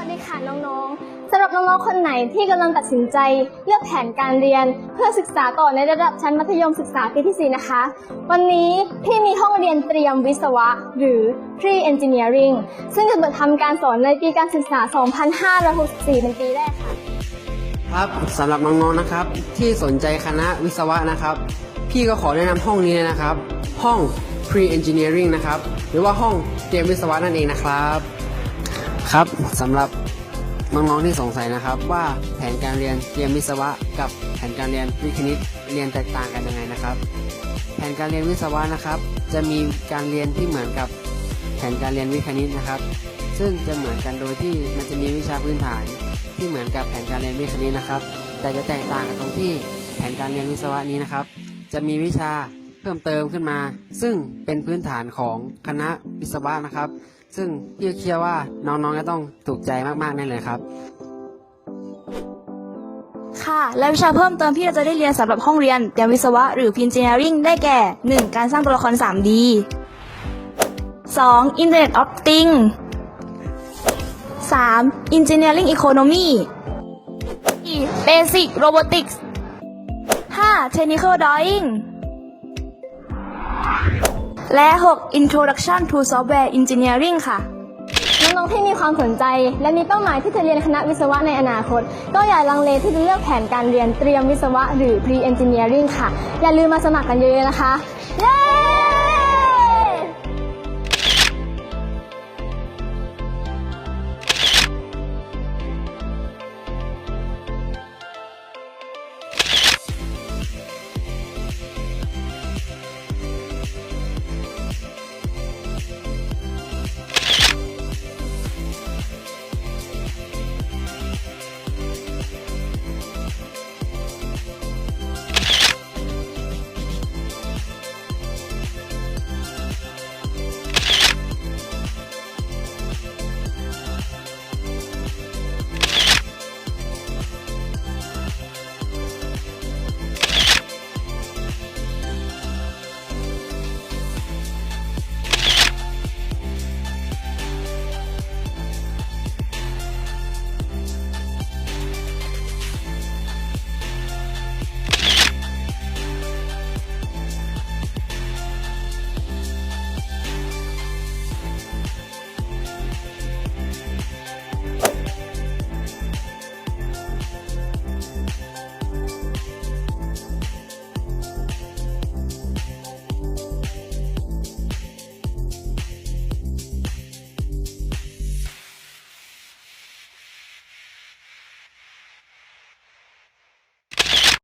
สวัสดีค่ะน้องๆสำหรับน้องๆคนไหนที่กำลังตัดสินใจเลือกแผนการเรียน เพื่อศึกษาต่อในระดับชั้นมัธยมศึกษาปีที่ 4 นะคะ วันนี้พี่มีห้องเรียนเตรียมวิศวะ หรือ Pre Engineering ซึ่งจะเปิดทำการสอนในปีการศึกษา 2564 เป็นปีแรกค่ะ ครับสำหรับน้องๆนะครับ ที่สนใจคณะวิศวะนะครับ พี่ก็ขอแนะนำห้องนี้เลยนะครับ ห้อง Pre Engineering นะครับหรือว่าห้องเตรียมวิศวะนั่นเองนะครับ ครับสำหรับน้องๆที่สงสัยนะครับ ว่าแผนการเรียนเตรียมวิศวะ กับแผนการเรียนวิคณิตเรียนแตกต่างกันยังไงนะครับ แผนการเรียนวิศวะนะครับ จะมีการเรียนที่เหมือนกับแผนการเรียนวิคณิตนะครับ ซึ่งจะเหมือนกันโดยที่มันจะมีวิชาพื้นฐาน ที่เหมือนกับแผนการเรียนวิคณิตนะครับ แต่จะแตกต่างกันตรงที่แผนการเรียนวิศวะนี้นะครับ จะมีวิชาเพิ่มเติมขึ้นมา ซึ่งเป็นพื้นฐานของคณะวิศวะนะครับ ซึ่งพี่เชื่อว่าน้องๆจะต้องถูกใจมากๆแน่เลยครับ ค่ะ และวิชาเพิ่มเติมที่เราจะได้เรียนสำหรับห้องเรียนเตรียมวิศวะหรือ Engineering ได้แก่ 1. การสร้างตัวละคร 3D 2. Internet of Things 3. Engineering Economy 4. Basic Robotics 5. Technical Drawing และ 6. Introduction to Software Engineering ค่ะ น้องๆที่มีความสนใจ และมีเป้าหมายที่จะเรียนคณะวิศวะในอนาคต ก็อย่าลังเลที่จะเลือกแผนการเรียนเตรียมวิศวะหรือ Pre Engineering ค่ะ อย่าลืมมาสมัครกันเยอะๆนะคะ เย้